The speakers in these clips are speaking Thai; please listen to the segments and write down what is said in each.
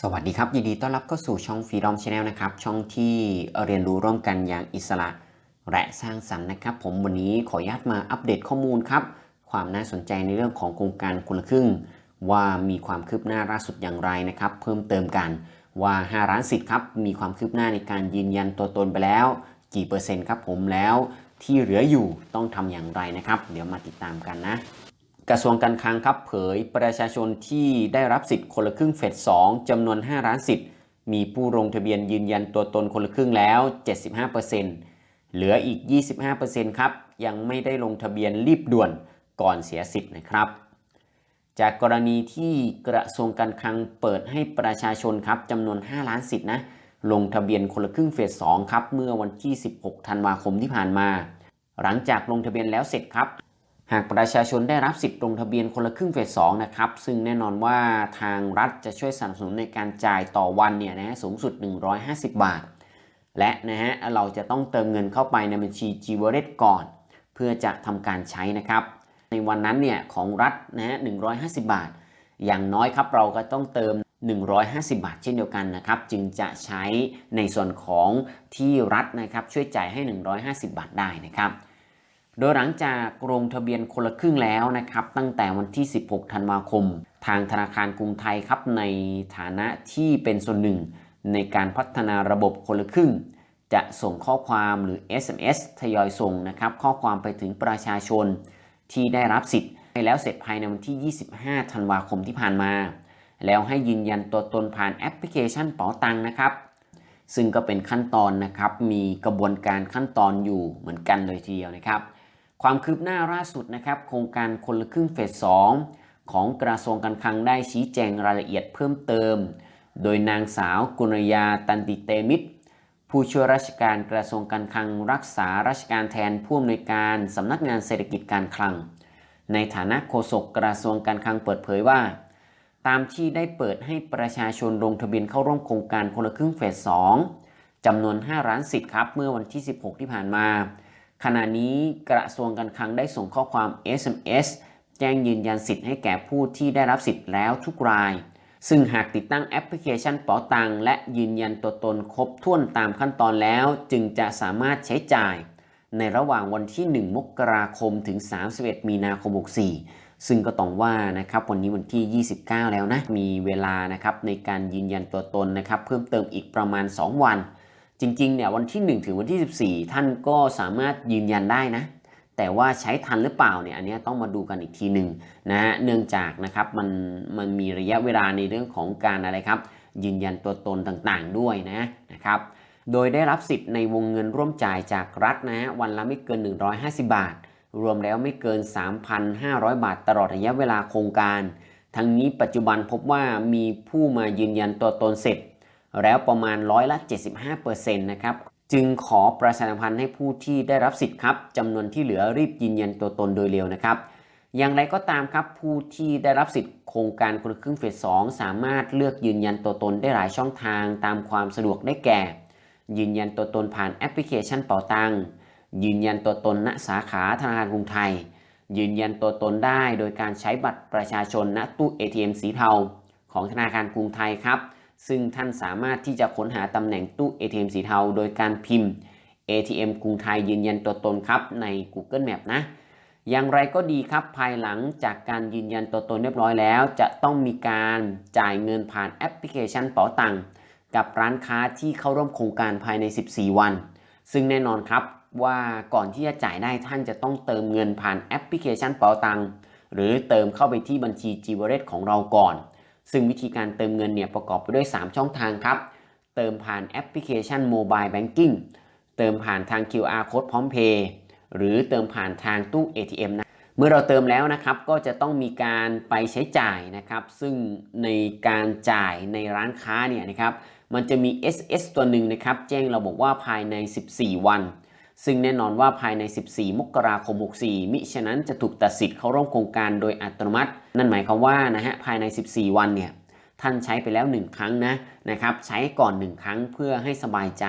สวัสดีครับ ยินดีต้อนรับเข้าสู่ช่อง Freedom Channel นะครับ ช่องที่เรียนรู้ร่วมกันอย่างอิสระ และสร้างสรรค์นะครับ ผมวันนี้ขออนุญาตมาอัปเดตข้อมูลครับ ความน่าสนใจในเรื่องของโครงการคนละครึ่ง ว่ามีความคืบหน้าล่าสุดอย่างไรนะครับ เพิ่มเติมกันว่า5ร้านสิทธิ์ครับ มีความคืบหน้าในการยืนยันตัวตนไปแล้ว กี่เปอร์เซ็นต์ครับผมแล้วที่เหลืออยู่ต้องทำอย่างไรนะครับ เดี๋ยวมาติดตามกันนะ กระทรวงการคลังครับเผยประชาชนที่ได้รับสิทธิ์คนละครึ่งเฟส2จำนวน 5 ล้านสิทธิ์ มีผู้ลงทะเบียนยืนยันตัวตนคนละครึ่งแล้ว 75%เหลืออีก 25%ครับ ยังไม่ได้ลงทะเบียนรีบด่วนก่อนเสียสิทธิ์นะครับ จากกรณีที่กระทรวงการคลังเปิดให้ประชาชนครับจำนวน 5 ล้านสิทธิ์นะลงทะเบียนคนละครึ่งเฟส2ครับเมื่อวันที่ 16 ธันวาคมที่ผ่านมา หลังจากลงทะเบียนแล้วเสร็จครับ หากประชาชนได้รับสิทธิ์ลงทะเบียนคนละครึ่งเฟส2นะครับ ซึ่งแน่นอนว่าทางรัฐจะช่วยสนับสนุนในการจ่ายต่อวันเนี่ยนะฮะสูงสุด 150 บาท และนะฮะเราจะต้องเติมเงินเข้าไปในบัญชี g w a l l e t ก่อน เพื่อจะทำการใช้นะครับ ในวันนั้นเนี่ยของรัฐนะฮะ150 บาท อย่างน้อยครับเราก็ต้องเติม 150 บาทเช่นเดียวกันนะครับ จึงจะใช้ในส่วนของที่รัฐนะครับช่วยจ่ายให้ 150 บาทได้นะครับ โดยหลังจากลงทะเบียนคนละครึ่งแล้วนะครับ ตั้งแต่วันที่ 16 ธันวาคม ทางธนาคารกรุงไทยครับในฐานะที่เป็นส่วนหนึ่ง ในการพัฒนาระบบคนละครึ่ง จะส่งข้อความหรือ SMS ทยอยส่งนะครับข้อความไปถึงประชาชน ที่ได้รับสิทธิ์ให้แล้วเสร็จภายในวันที่ 25 ธันวาคมที่ผ่านมา แล้วให้ยืนยันตัวตนผ่านแอปพลิเคชันเป๋าตังนะครับซึ่งก็เป็นขั้นตอนนะครับมีกระบวนการขั้นตอนอยู่เหมือนกันเลยทีเดียวนะครับ ความคืบหน้าล่าสุดนะครับ โครงการคนละครึ่งเฟส 2 ของกระทรวงการคลังได้ชี้แจงรายละเอียดเพิ่มเติม โดยนางสาวกุณยาตันติเตมิตร ผู้ช่วยราชการกระทรวงการคลังรักษาราชการแทนผู้อำนวยการสำนักงานเศรษฐกิจการคลัง ในฐานะโฆษกกระทรวงการคลังเปิดเผยว่า ตามที่ได้เปิดให้ประชาชนลงทะเบียนเข้าร่วมโครงการคนละครึ่งเฟส 2จำนวน 5 ล้านสิทธิ์ครับ เมื่อวันที่ 16 ที่ผ่านมา ขณะนี้กระทรวงการคลังได้ส่งข้อความ SMS แจ้งยืนยันสิทธิ์ให้แก่ผู้ที่ได้รับสิทธิ์แล้วทุกราย ซึ่งหากติดตั้งแอปพลิเคชันเป๋าตังและยืนยันตัวตนครบถ้วนตามขั้นตอนแล้ว จึงจะสามารถใช้จ่าย ในระหว่างวันที่ 1 มกราคมถึง 31 มีนาคม 64 ซึ่งก็ต้องว่านะครับวันนี้วันที่ 29 แล้วนะ มีเวลานะครับในการยืนยันตัวตนนะครับเพิ่มเติมอีกประมาณ 2 วัน จริงๆเนี่ยวันที่ 1 ถึงวันที่ 14 ท่านก็สามารถยืนยันได้นะ แต่ว่าใช้ทันหรือเปล่าเนี่ยอันนี้ต้องมาดูกันอีกทีหนึ่งนะฮะเนื่องจากนะครับมันมันมีระยะเวลาในเรื่องของการอะไรครับ ยืนยันตัวตนต่างๆด้วยนะนะครับโดยได้รับสิทธิ์ในวงเงินร่วมจ่ายจากรัฐนะฮะวันละไม่เกิน 150 บาท รวมแล้วไม่เกิน 3,500 บาทตลอดระยะเวลาโครงการ ทั้งนี้ปัจจุบันพบว่ามีผู้มายืนยันตัวตนเสร็จ แล้วประมาณร้อยละ 75%นะครับจึงขอประชาสัมพันธ์ให้ผู้ที่ได้รับสิทธิ์ครับจำนวนที่เหลือรีบยืนยันตัวตนโดยเร็วนะครับ อย่างไรก็ตามครับผู้ที่ได้รับสิทธิ์โครงการคนละครึ่งเฟส2สามารถเลือกยืนยันตัวตนได้หลายช่องทางตามความสะดวกได้แก่ ยืนยันตัวตนผ่านแอปพลิเคชันเป๋าตังยืนยันตัวตนณสาขาธนาคารกรุงไทย ยืนยันตัวตนได้โดยการใช้บัตรประชาชนณตู้ ATM สีเทาของธนาคารกรุงไทยครับ ซึ่งท่านสามารถที่จะค้นหาตำแหน่งตู้ ATM สีเทา โดยการพิมพ์ ATM กรุงไทยยืนยันตัวตนครับใน Google Map นะ อย่างไรก็ดีครับภายหลังจากการยืนยันตัวตนเรียบร้อยแล้ว จะต้องมีการจ่ายเงินผ่านแอปพลิเคชันเป๋าตังกับร้านค้าที่เข้าร่วมโครงการภายใน 14 วัน ซึ่งแน่นอนครับว่าก่อนที่จะจ่ายได้ท่านจะต้องเติมเงินผ่านแอปพลิเคชันเป๋าตังหรือเติมเข้าไปที่บัญชี g w a l l e t ของเราก่อน ซึ่งวิธีการเติมเงินเนี่ยประกอบไปด้วย 3 ช่องทางครับ เติมผ่านแอปพลิเคชัน Mobile Banking เติมผ่านทาง QR Code พร้อมเพย์หรือเติมผ่านทางตู้ ATM นะ เมื่อเราเติมแล้วนะครับ ก็จะต้องมีการไปใช้จ่ายนะครับ ซึ่งในการจ่ายในร้านค้าเนี่ยนะครับ มันจะมี SS ตัวหนึ่งนะครับ แจ้งเราบอกว่าภายใน 14 วัน ซึ่งแน่นอนว่าภายใน 14 มกราคม 64 มิฉะนั้นจะถูกตัดสิทธิ์เข้าร่วมโครงการโดยอัตโนมัติ นั่นหมายความว่านะฮะภายใน 14 วันเนี่ยท่านใช้ไปแล้ว 1 ครั้งนะนะครับใช้ก่อน 1 ครั้งเพื่อให้สบายใจ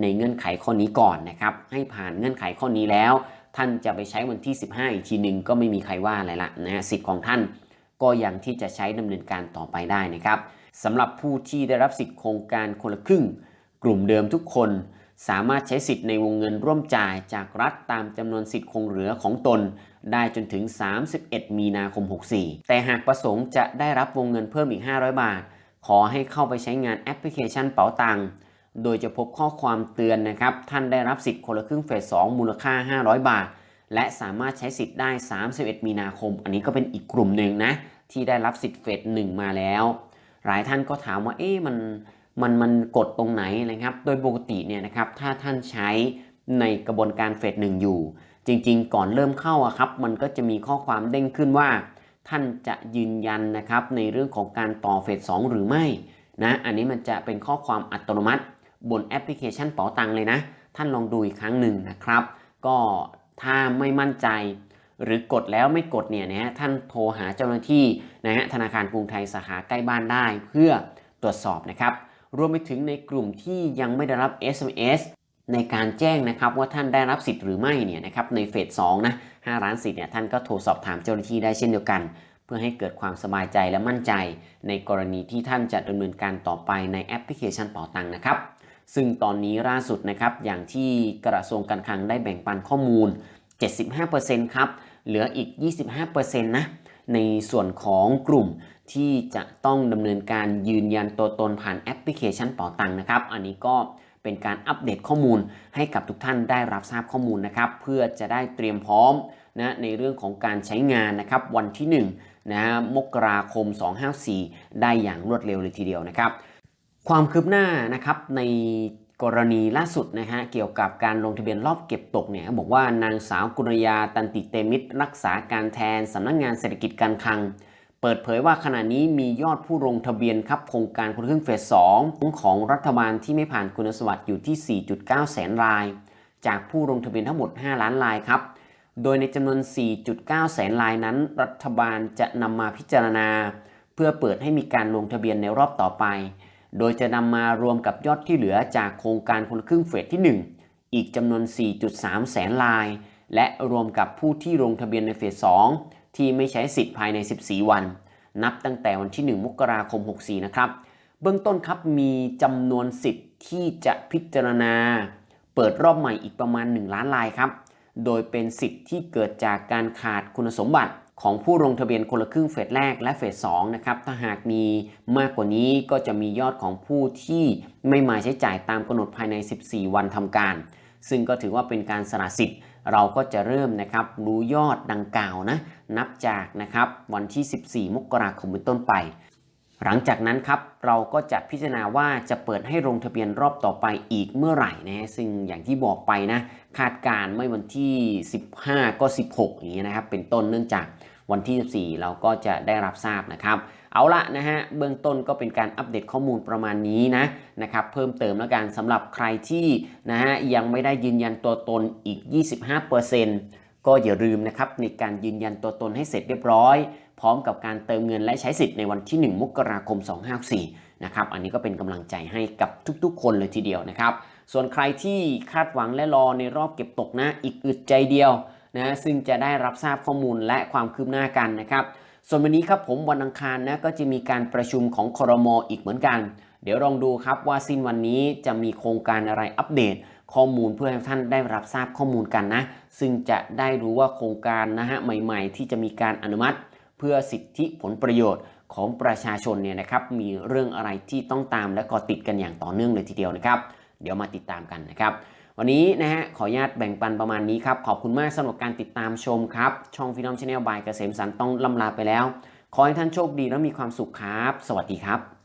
ในเงื่อนไขข้อนี้ก่อนนะครับให้ผ่านเงื่อนไขข้อนี้แล้ว ท่านจะไปใช้วันที่ 15 อีกทีหนึ่งก็ไม่มีใครว่าอะไรละนะฮะสิทธิ์ของท่าน ก็ยังที่จะใช้ดำเนินการต่อไปได้นะครับสำหรับผู้ที่ได้รับสิทธิ์โครงการคนละครึ่ง กลุ่มเดิมทุกคน สามารถใช้สิทธิ์ในวงเงินร่วมจ่ายจากรัฐตามจำนวนสิทธิ์คงเหลือของตน ได้จนถึง 31 มีนาคม 64 แต่หากประสงค์จะได้รับวงเงินเพิ่มอีก 500 บาท ขอให้เข้าไปใช้งานแอปพลิเคชันเป๋าตังค์โดยจะพบข้อความเตือนนะครับ ท่านได้รับสิทธิ์คนละครึ่งเฟส 2 มูลค่า 500 บาท และสามารถใช้สิทธิ์ได้ 31 มีนาคม อันนี้ก็เป็นอีกกลุ่มหนึ่งนะที่ได้รับสิทธิ์เฟส 1 มาแล้ว หลายท่านก็ถามว่าเอ๊ะมัน มันมันกดตรงไหนนะครับ โดยปกติเนี่ยนะครับถ้าท่านใช้ในกระบวนการเฟสหนึ่งอยู่ จริงๆ ก่อนเริ่มเข้าอะครับ มันก็จะมีข้อความเด้งขึ้นว่า ท่านจะยืนยันนะครับในเรื่องของการต่อเฟส2หรือไม่นะอันนี้มันจะเป็นข้อความอัตโนมัติ บนแอปพลิเคชันเป๋าตังเลยนะ ท่านลองดูอีกครั้งหนึ่งนะครับ ก็ถ้าไม่มั่นใจ หรือกดแล้วไม่กดเนี่ยนะฮะท่านโทรหาเจ้าหน้าที่นะฮะธนาคารกรุงไทยสาขาใกล้บ้านได้ เพื่อตรวจสอบนะครับ รวมไปถึงในกลุ่มที่ยังไม่ได้รับ SMS ในการแจ้งนะครับว่าท่านได้รับสิทธิ์หรือไม่เนี่ยนะครับในเฟส2นะ5ล้านสิทธิ์เนี่ยท่านก็โทรสอบถามเจ้าหน้าที่ได้เช่นเดียวกัน เพื่อให้เกิดความสบายใจและมั่นใจ ในกรณีที่ท่านจะดำเนินการต่อไปในแอปพลิเคชันเป๋าตังนะครับซึ่งตอนนี้ล่าสุดนะครับอย่างที่กระทรวงการคลังได้แบ่งปันข้อมูล 75%ครับเหลืออีก 25%นะ ในส่วนของกลุ่มที่จะต้องดำเนินการยืนยันตัวตนผ่านแอปพลิเคชันเป๋าตังนะครับ อันนี้ก็เป็นการอัปเดตข้อมูลให้กับทุกท่านได้รับทราบข้อมูลนะครับ เพื่อจะได้เตรียมพร้อมนะในเรื่องของการใช้งานนะครับวันที่1นะมกราคม 254 ได้อย่างรวดเร็วเลยทีเดียวนะครับ ความคืบหน้านะครับใน กรณีล่าสุดนะฮะเกี่ยวกับการลงทะเบียนรอบเก็บตกเนี่ยบอกว่านางสาวกุณยาตันติเตมิตร รักษาการแทนสำนักงงานเศรษฐกิจการคลัง เปิดเผยว่าขณะนี้มียอดผู้ลงทะเบียนครับโครงการคนละครึ่งเฟส 2 ของรัฐบาลที่ไม่ผ่านคุณสมบัติอยู่ที่ 4.9 แสนราย จากผู้ลงทะเบียนทั้งหมด 5 ล้านรายครับ โดยในจำนวน 4.9 แสนรายนั้น รัฐบาลจะนำมาพิจารณา เพื่อเปิดให้มีการลงทะเบียนในรอบต่อไป โดยจะนำมารวมกับยอดที่เหลือจากโครงการคนละครึ่งเฟสที่ 1 อีกจำนวน 4.3 แสนราย และรวมกับผู้ที่ลงทะเบียนในเฟส 2 ที่ไม่ใช้สิทธิ์ภายใน 14 วัน นับตั้งแต่วันที่ 1 มกราคม 64 นะครับ เบื้องต้นครับมีจำนวนสิทธิ์ที่จะพิจารณา เปิดรอบใหม่อีกประมาณ 1 ล้านรายครับ โดยเป็นสิทธิ์ที่เกิดจากการขาดคุณสมบัติ ของผู้ลงทะเบียนคนละครึ่งเฟสแรกและเฟส2นะครับ ถ้าหากมีมากกว่านี้ก็จะมียอดของผู้ที่ไม่มาใช้จ่ายตามกำหนดภายใน 14 วันทำการ ซึ่งก็ถือว่าเป็นการสละสิทธิ์ เราก็จะเริ่มนะครับรู้ยอดดังกล่าวนะ นับจากนะครับวันที่ 14 มกราคมเป็นต้นไป หลังจากนั้นครับเราก็จะพิจารณาว่าจะเปิดให้ลงทะเบียนรอบต่อไปอีกเมื่อไหร่นะฮะซึ่งอย่างที่บอกไปนะคาดการณ์ไม่วันที่ 15 ก็ 16 อย่างนี้ยนะครับ เป็นต้นเนื่องจากวันที่ 14 เราก็จะได้รับทราบนะครับ เอาละนะฮะเบื้องต้นก็เป็นการอัปเดตข้อมูลประมาณนี้นะนะครับเพิ่มเติมแล้วกันสำหรับใครที่นะฮะยังไม่ได้ยืนยันตัวตนอีก 25%ก็อย่าลืมนะครับในการยืนยันตัวตนให้เสร็จเรียบร้อย พร้อมกับการเติมเงินและใช้สิทธิ์ในวันที่ 1 มกราคม 254 นะครับ อันนี้ก็เป็นกำลังใจให้กับทุกๆ คนเลยทีเดียวนะครับ ส่วนใครที่คาดหวังและรอในรอบเก็บตกนะ อีกอึดใจเดียวนะซึ่งจะได้รับทราบข้อมูลและความคืบหน้ากันนะครับ ส่วนวันนี้ครับผมวันอังคารนะก็จะมีการประชุมของคอรมออีกเหมือนกัน เดี๋ยวลองดูครับว่าสิ้นวันนี้จะมีโครงการอะไรอัปเดต ข้อมูลเพื่อให้ท่านได้รับทราบข้อมูลกันนะ ซึ่งจะได้รู้ว่าโครงการนะฮะใหม่ ๆ ที่จะมีการอนุมัติ เพื่อสิทธิผลประโยชน์ของประชาชนเนี่ยนะครับมีเรื่องอะไรที่ต้องตามและก็ติดกันอย่างต่อเนื่องเลยทีเดียวนะครับ เดี๋ยวมาติดตามกันนะครับ วันนี้นะฮะขออนุญาตแบ่งปันประมาณนี้ครับ ขอบคุณมากสำหรับการติดตามชมครับ ช่องฟินอมชาแนลบายเกษมสันต์ต้องลำลาไปแล้ว ขอให้ท่านโชคดีและมีความสุขครับ สวัสดีครับ